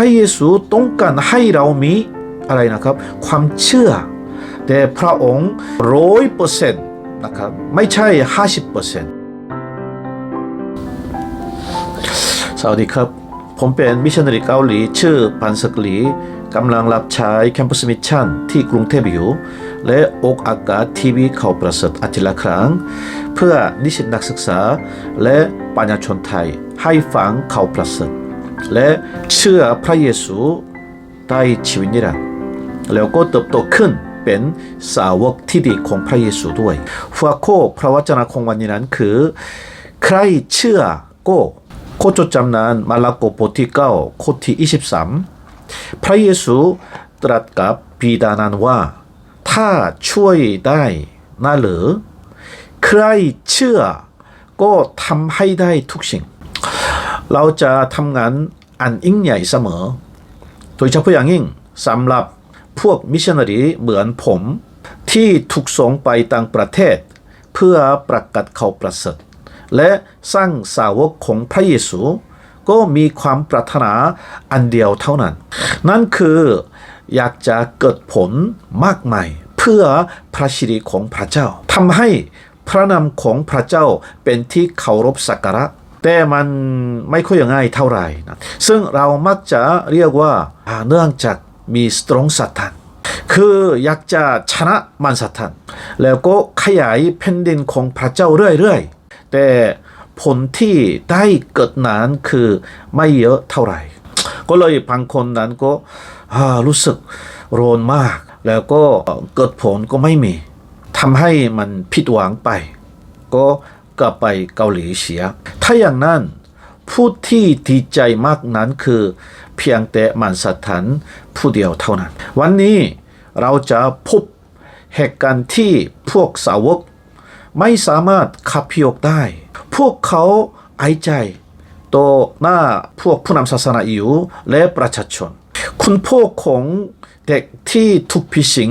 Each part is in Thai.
ระเยซูต้องการให้เรามีอะไรนะครับ ความเชื่อ แต่พระองค์ร้อยเปอร์เซ็นต์นะครับไม่ใช่ห้าสิบเปอร์เซ็นต์สวัสดีครับผมเป็นมิชชันนารีเกาหลีชื่อปันสกลีกำลังรับใช้แคมปัสมิชชั่นที่กรุงเทพอยู่และออกอากาศทีวีเข่าประเสริฐอาทิตย์ละครั้ง เพื่อนิสิตนักศึกษาและปัญญาชนไทยให้ฟังเข่าประเสริฐ และเชื่อพระเยซูได้ชีวิตนิรันดร์แล้วก็เติบโตขึ้นเป็นสาวกที่ดีของพระเยซูด้วยหัวข้อพระวจนะของวันนี้นั้นคือ ใครเชื่อก็โคจดจำนานมาระโกบทที่9ข้อที่ 23 พระเยซูตรัสกับบิดานั้นว่า ถ้าช่วยได้น่าหรือ ใครเชื่อก็ทำให้ได้ทุกสิ่ง เราจะทำงานอันยิ่งใหญ่เสมอ โดยเฉพาะอย่างยิ่งสำหรับพวกมิชชันนารีเหมือนผม ที่ถูกส่งไปต่างประเทศ เพื่อประกาศข่าวประเสริฐและสร้างสาวกของพระเยซู ก็มีความปรารถนาอันเดียวเท่านั้น นั่นคืออยากจะเกิดผลมากมายเพื่อพระชิริของพระเจ้าทำให้พระนามของพระเจ้าเป็นที่เคารพสักการะ แต่มันไม่ค่อยง่ายเท่าไหร่นะซึ่งเรามักจะเรียกว่าเนื่องจากมีสตรองสัตานคืออยากจะชนะมันสัตานแล้วก็ขยายแผ่นดินของพระเจ้าเรื่อยๆ แต่ผลที่ได้เกิดนั้นคือไม่เยอะเท่าไหร่ ก็เลยบางคนนั้นก็รู้สึกโรนมาก แล้วก็เกิดผลก็ไม่มีทำให้มันผิดหวังไป ก็ กลับไปเกาหลีเสีย ถ้าอย่างนั้นผู้ที่ดีใจมากนั้นคือ เพียงแต่มันสถานผู้เดียวเท่านั้น วันนี้เราจะพบเหตุการณ์ที่พวกสาวก ไม่สามารถขับพิยกได้ พวกเขาไอใจต่อหน้าพวกผู้นำศาสนาอิวและประชาชน คุณพ่อของเด็กที่ถูกพิสิง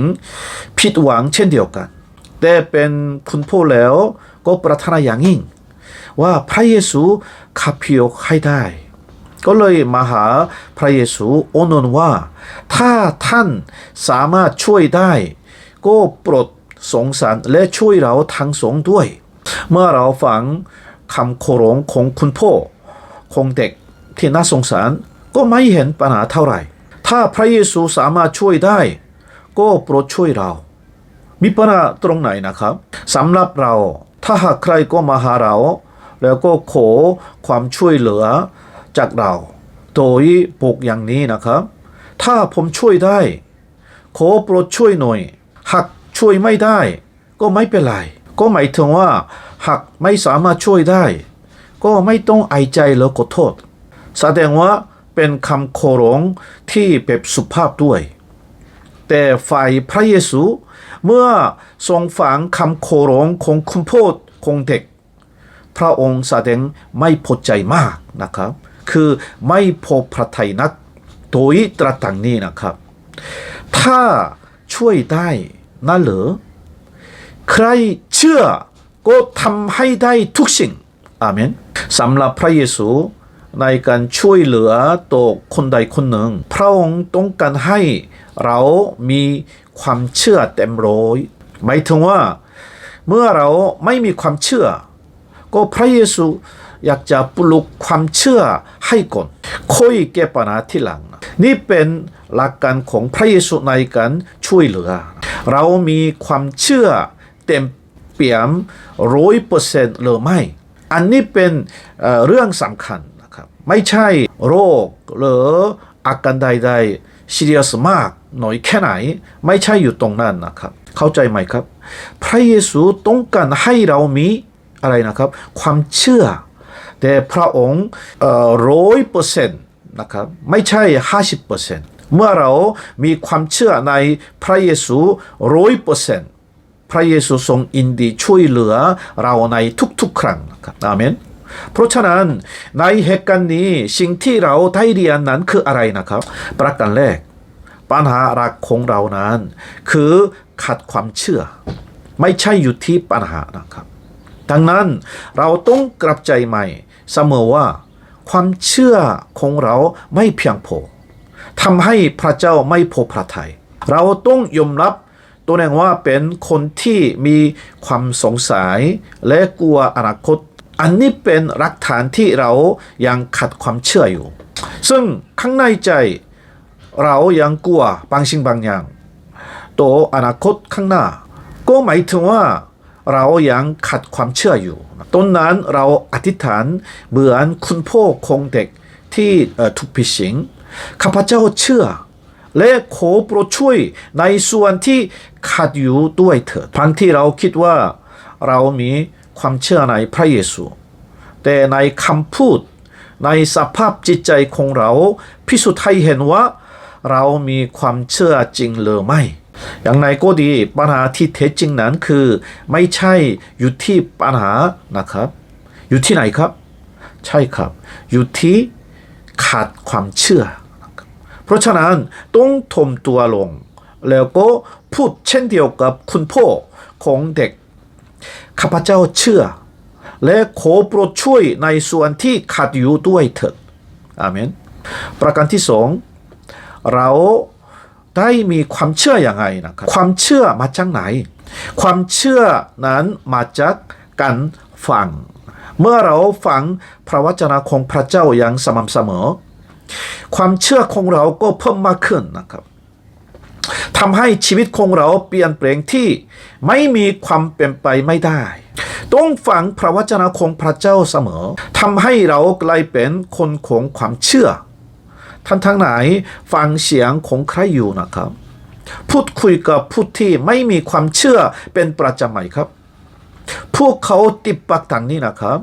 ผิดหวังเช่นเดียวกัน แต่เป็นคุณพ่อแล้วก็ปรารถนาอย่างยิ่ง ว่าพระเยซูขับพิยกให้ได้ ก็เลยมาหาพระเยซูโอนนว่า ถ้าท่านสามารถช่วยได้ ก็โปรดสงสารและช่วยเราทั้งสองด้วย เมื่อเราฟังคำโครงของคุณพ่อของเด็กที่น่าสงสารก็ไม่เห็นปัญหาเท่าไหร่ ถ้าพระเยซูสามารถช่วยได้ ก็โปรดช่วยเรา มีปัญหาตรงไหนนะครับสำหรับเราถ้าหากใครก็มาหาเรา แล้วก็ขอความช่วยเหลือจากเรา โดยบอกอย่างนี้นะครับ ถ้าผมช่วยได้ ขอโปรดช่วยหน่อย หากช่วยไม่ได้ ก็ไม่เป็นไร ก็หมายถึงว่า หากไม่สามารถช่วยได้ ก็ไม่ต้องไอใจแล้วขอโทษ แสดงว่าเป็นคำโคร้องที่แบบสุภาพด้วย แต่ฝ่ายพระเยซู เมื่อทรงฟังคำโคร้องของคุณพ่อของเด็ก พระองค์แสดงไม่พอใจมากนะครับ คือไม่พอพระทัยนักโดยตรัสดังนี้นะครับ ถ้าช่วยได้นั่นเหรอใครเชื่อก็ทำให้ได้ทุกสิ่งอาเมนสำหรับพระเยซู ในการช่วยเหลือตัวคนใดคนหนึ่ง พระองค์ต้องการให้เรามีความเชื่อเต็มร้อยหมายถึงว่า เมื่อเราไม่มีความเชื่อ ก็พระเยซูอยากจะปลุกความเชื่อให้ก่อนค่อยแก้ปัญหาที่หลัง นี่เป็นหลักการของพระเยซูในการช่วยเหลือ เรามีความเชื่อเต็มเปี่ยมร้อยเปอร์เซ็นต์หรือไม่ อันนี้เป็นเรื่องสำคัญ ไม่ใช่โรคหรืออาการใดๆซีเรียสมากหน่อยแค่ไหน ไม่ใช่อยู่ตรงนั้นนะครับ เข้าใจไหมครับ พระเยซูต้องการให้เรามีอะไรนะครับ ความเชื่อ แต่พระองค์ร้อยเปอร์เซ็นต์นะครับไม่ใช่ห้าสิบเปอร์เซ็นต์เมื่อเรามีความเชื่อในพระเยซูร้อยเปอร์เซ็นต์พระเยซูทรงอินดีช่วยเหลือเราในทุกๆ ครั้งนะครับอาเมน เพราะฉะนั้นในเหตุการณ์นี้สิ่งที่เราได้เรียนนั้นคืออะไรนะครับ ประการแรก ปัญหาหลักของเรานั้น คือขาดความเชื่อ ไม่ใช่อยู่ที่ปัญหานะครับ ดังนั้นเราต้องกลับใจใหม่เสมอว่า ความเชื่อของเราไม่เพียงพอทำให้พระเจ้าไม่พอพระทยัยเราต้องยอมรับตัวเองว่าเป็นคนที่มีความสงสัยและกลัวอนาคต อันนี้เป็นหลักฐานที่เรายังขัดความเชื่ออยู่ ซึ่งข้างในใจเรายังกลัวบางสิ่งบางอย่างตัวอนาคตข้างหน้า ก็หมายถึงว่าเรายังขัดความเชื่ออยู่ตอนนั้นเราอธิษฐานเหมือนคุณพ่อของเด็กที่ถูกผิดสิงข้าพเจ้าเชื่อ และขอโปรดช่วยในส่วนที่ขาดอยู่ด้วยเถิดบางที่เราคิดว่าเรามี ความเชื่อในพระเยซู แต่ในคำพูดในสภาพจิตใจของเราพิสูจน์ให้เห็นว่า เรามีความเชื่อจริงหรือไม่ อย่างไรก็ดีปัญหาที่แท้จริงนั้นคือ ไม่ใช่อยู่ที่ปัญหานะครับ อยู่ที่ไหนครับ ใช่ครับ อยู่ที่ขาดความเชื่อ เพราะฉะนั้นต้องทมตัวลง แล้วก็พูดเช่นเดียวกับคุณพ่อของเด็ก ข้าพเจ้าเชื่อ และขอโปรดช่วยในส่วนที่ขาดอยู่ด้วยเถิดอาเมนประการที่สองเราได้มีความเชื่ออย่างไรนะครับความเชื่อมาจากไหน ความเชื่อนั้นมาจากการฟัง เมื่อเราฟังพระวจนะของพระเจ้าอย่างสม่ำเสมอ ความเชื่อของเราก็เพิ่มมากขึ้นนะครับ ทำให้ชีวิตของเราเปลี่ยนแปลงที่ไม่มีความเป็นไปไม่ได้ ต้องฟังพระวจนะของพระเจ้าเสมอทำให้เรากลายเป็นคนของความเชื่อ ท่านทั้งหลายฟังเสียงของใครอยู่นะครับ พูดคุยกับผู้ที่ไม่มีความเชื่อเป็นประจำไหมครับ พวกเขาติดปักตังนี้นะครับ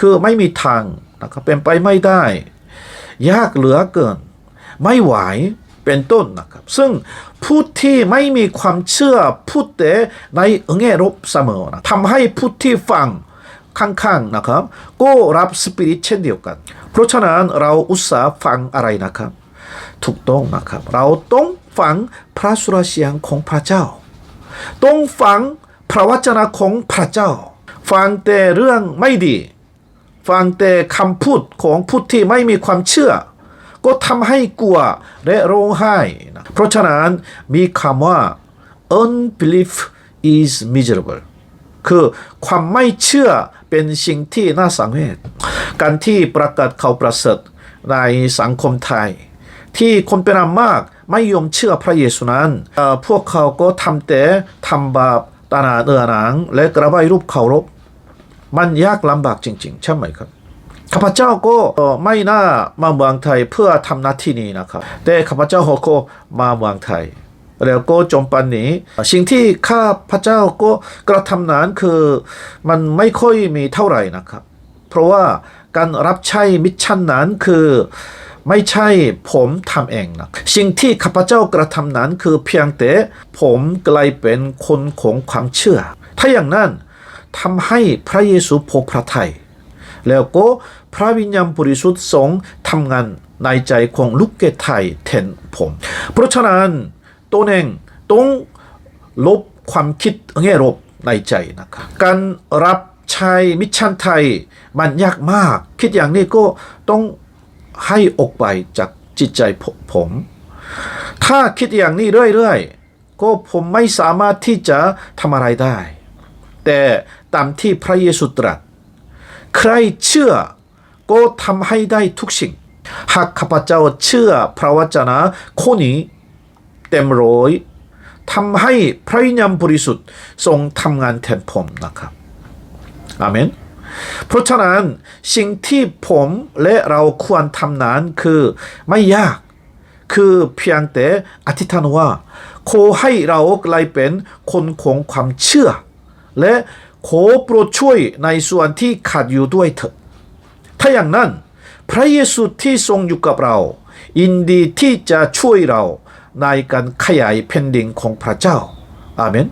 คือไม่มีทางนะครับเป็นไปไม่ได้ ยากเหลือเกิน ไม่ไหว เป็นต้นนะครับ ซึ่งผู้ที่ไม่มีความเชื่อพูดแต่ในแง่ลบเสมอนะทำให้ผู้ที่ฟังข้างๆนะครับ ก็รับสปิริตเช่นเดียวกัน เพราะฉะนั้นเราอุตส่าห์ฟังอะไรนะครับ ถูกต้องนะครับ เราต้องฟังพระสุรเสียงของพระเจ้า ต้องฟังพระวจนะของพระเจ้า ฟังแต่เรื่องไม่ดี ฟังแต่คำพูดของผู้ที่ไม่มีความเชื่อ ก็ทำให้กลัวและร้องไห้นะเพราะฉะนั้นมีคำว่า unbelief is miserable คือความไม่เชื่อเป็นสิ่งที่น่าสังเวชการที่ประกาศข่าวประเสริฐในสังคมไทย ที่คนเป็นอันมากไม่ยอมเชื่อพระเยซูนั้น พวกเขาก็ทำแต่ทำบาปตานาเอือหนัง และกระบายรูปเคารพมันยากลำบากจริง ๆ ใช่ไหมครับ ข้าพเจ้าก็ไม่น่ามาเมืองไทยเพื่อทำหน้าที่นี้นะครับ แต่ข้าพเจ้าก็มาเมืองไทย แล้วก็จมปันนี้ สิ่งที่ข้าพเจ้าก็กระทำนั้นคือมันไม่ค่อยมีเท่าไหร่นะครับ เพราะว่าการรับใช้มิชชั่นนั้นคือไม่ใช่ผมทำเองนะสิ่งที่ข้าพเจ้ากระทำนั้นคือเพียงแต่ผมกลายเป็นคนของความเชื่อ ถ้าอย่างนั้นทำให้พระเยซูพบพระทัยแล้วก็ พระวิญญาณบริสุทธิ์ทรงทำงานในใจของลูกเกดไทยแทนผม เพราะฉะนั้นตัวเองต้องลบความคิดแง่ลบในใจนะครับการรับใช้มิชชั่นไทยมันยากมาก คิดอย่างนี้ก็ต้องให้ออกไปจากจิตใจผม ถ้าคิดอย่างนี้เรื่อยๆ ก็ผมไม่สามารถที่จะทำอะไรได้ แต่ตามที่พระเยซูตรัส ใครเชื่อ ก็ทำให้ได้ทุกสิ่งหากข้าพเจ้าเชื่อพระวจนะข้อนี้เต็มร้อยทำให้พระวิญญาณบริสุทธิ์ทรงทำงานแทนผมนะครับอาเมนเพราะฉะนั้นสิ่งที่ผมและเราควรทำนั้นคือไม่ยาก คือเพียงแต่อธิษฐานว่าขอให้เรากลายเป็นคนของความเชื่อ และขอโปรดช่วยในส่วนที่ขาดอยู่ด้วยเถิด ถ้าอย่างนั้น พระเยซูที่ทรงอยู่กับเรายินดีที่จะช่วยเราในการขยายแผ่นดินของพระเจ้าอาเมน